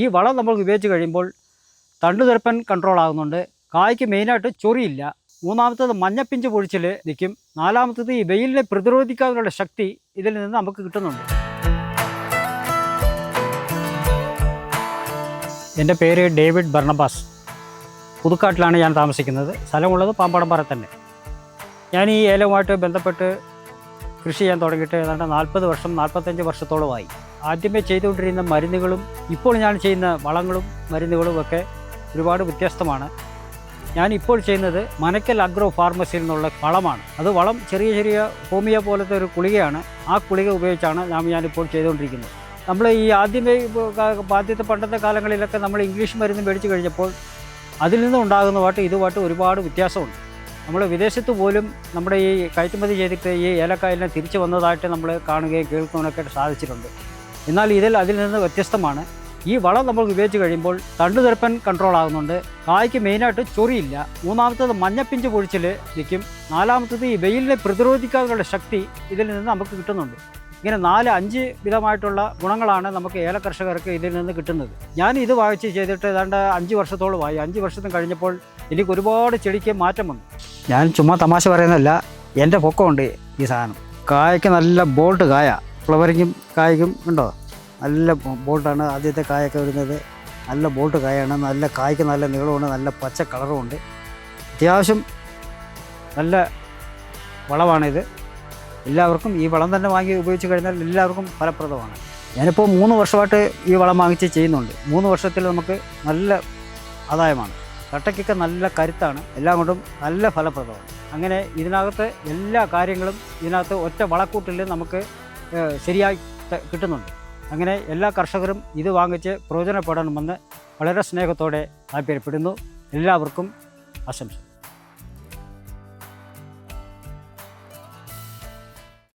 ഈ വളം നമ്മൾ ഉപയോഗിച്ച് കഴിയുമ്പോൾ തണ്ടുതിരപ്പൻ കൺട്രോൾ ആകുന്നുണ്ട്. കായ്ക്ക് മെയിനായിട്ട് ചൊറിയില്ല. മൂന്നാമത്തത് മഞ്ഞപ്പിഞ്ച് പൊഴിച്ചിൽ നിൽക്കും. നാലാമത്തത് ഈ വെയിലിനെ പ്രതിരോധിക്കാനുള്ള ശക്തി ഇതിൽ നിന്ന് നമുക്ക് കിട്ടുന്നുണ്ട്. എന്റെ പേര് ഡേവിഡ് ബർണബാസ്. പുതുക്കാട്ടിലാണ് ഞാൻ താമസിക്കുന്നത്. സ്ഥലമുള്ളത് പാമ്പാടമ്പാറ തന്നെ. ഞാൻ ഈ ഏലവുമായിട്ട് ബന്ധപ്പെട്ട് കൃഷി ചെയ്യാൻ തുടങ്ങിയിട്ട് ഏതാണ്ട് നാൽപ്പത് വർഷം നാൽപ്പത്തഞ്ച് വർഷത്തോളമായി. ആദ്യമേ ചെയ്തുകൊണ്ടിരുന്ന മരുന്നുകളും ഇപ്പോൾ ഞാൻ ചെയ്യുന്ന വളങ്ങളും മരുന്നുകളും ഒക്കെ ഒരുപാട് വ്യത്യസ്തമാണ്. ഞാൻ ഇപ്പോൾ ചെയ്യുന്നത് മനക്കൽ അഗ്രോ ഫാർമസിയിൽ നിന്നുള്ള വളമാണ്. അത് വളം ചെറിയ ചെറിയ ഹോമിയ പോലത്തെ ഒരു കുളികയാണ് ആ കുളിക ഉപയോഗിച്ചാണ് നാം ഞാനിപ്പോൾ ചെയ്തുകൊണ്ടിരിക്കുന്നത്. നമ്മൾ ഈ ആദ്യമേ ആദ്യത്തെ പണ്ടത്തെ കാലങ്ങളിലൊക്കെ നമ്മൾ ഇംഗ്ലീഷ് മരുന്ന് മേടിച്ചു കഴിഞ്ഞപ്പോൾ അതിൽ നിന്നുണ്ടാകുന്ന പാട്ട് ഇതുമായിട്ട് ഒരുപാട് വ്യത്യാസമുണ്ട്. നമ്മൾ വിദേശത്ത് പോലും നമ്മുടെ ഈ കയറ്റുമതി ചെയ്തിട്ട് ഈ ഏലക്കായലിനെ തിരിച്ചു വന്നതായിട്ട് നമ്മൾ കാണുകയും കേൾക്കുകയൊക്കെ സാധിച്ചിട്ടുണ്ട്. എന്നാൽ ഇതിൽ അതിൽ നിന്ന് വ്യത്യസ്തമാണ്. ഈ വളം നമ്മൾ ഉപയോഗിച്ച് കഴിയുമ്പോൾ തണ്ടുതിരപ്പൻ കൺട്രോൾ ആകുന്നുണ്ട്. കായ്ക്ക് മെയിനായിട്ട് ചൊറിയില്ല. മൂന്നാമത്തത് മഞ്ഞപ്പിഞ്ച് പൊഴിച്ചിൽ നിൽക്കും നാലാമത്തത് ഈ വെയിലിനെ പ്രതിരോധിക്കാനുള്ള ശക്തി ഇതിൽ നിന്ന് നമുക്ക് കിട്ടുന്നുണ്ട്. ഇങ്ങനെ നാല് അഞ്ച് വിധമായിട്ടുള്ള ഗുണങ്ങളാണ് നമുക്ക് ഏല കർഷകർക്ക് ഇതിൽ നിന്ന് കിട്ടുന്നത്. ഞാൻ ഇത് വായിച്ച് ചെയ്തിട്ട് ഏതാണ്ട് അഞ്ച് വർഷത്തോളമായി. അഞ്ച് വർഷത്തും കഴിഞ്ഞപ്പോൾ എനിക്ക് ഒരുപാട് ചെടിക്ക് മാറ്റം വന്നു ഞാൻ ചുമ്മാ തമാശ പറയുന്നതല്ല എന്റെ പൊക്കമുണ്ട് ഈ സാധനം. കായ്ക്ക് നല്ല ബോൾട്ട് കായ. ഫ്ലവറിങ്ങും കായ്ക്കും ഉണ്ടോ? നല്ല ബോട്ടാണ് ആദ്യത്തെ കായൊക്കെ വരുന്നത്. നല്ല ബോൾട്ട് കായാണ്. നല്ല കായ്ക്ക് നല്ല നീളമുണ്ട് നല്ല പച്ച കളറുമുണ്ട്. അത്യാവശ്യം നല്ല വളമാണിത്. എല്ലാവർക്കും ഈ വളം തന്നെ വാങ്ങി ഉപയോഗിച്ച് കഴിഞ്ഞാൽ എല്ലാവർക്കും ഫലപ്രദമാണ്. ഞാനിപ്പോൾ മൂന്ന് വർഷമായിട്ട് ഈ വളം വാങ്ങിച്ച് ചെയ്യുന്നുണ്ട്. മൂന്ന് വർഷത്തിൽ നമുക്ക് നല്ല ആദായമാണ്. കട്ടയ്ക്കൊക്കെ നല്ല കരുത്താണ്. എല്ലാം കൊണ്ടും നല്ല ഫലപ്രദമാണ്. അങ്ങനെ ഇതിനകത്ത് എല്ലാ കാര്യങ്ങളും ഇതിനകത്ത് ഒറ്റ വളക്കൂട്ടിൽ നമുക്ക് ശരിയായി കിട്ടുന്നുണ്ട്. അങ്ങനെ എല്ലാ കർഷകരും ഇത് വാങ്ങിച്ച് പ്രയോജനപ്പെടണമെന്ന് വളരെ സ്നേഹത്തോടെ താല്പര്യപ്പെടുന്നു എല്ലാവർക്കും ആശംസ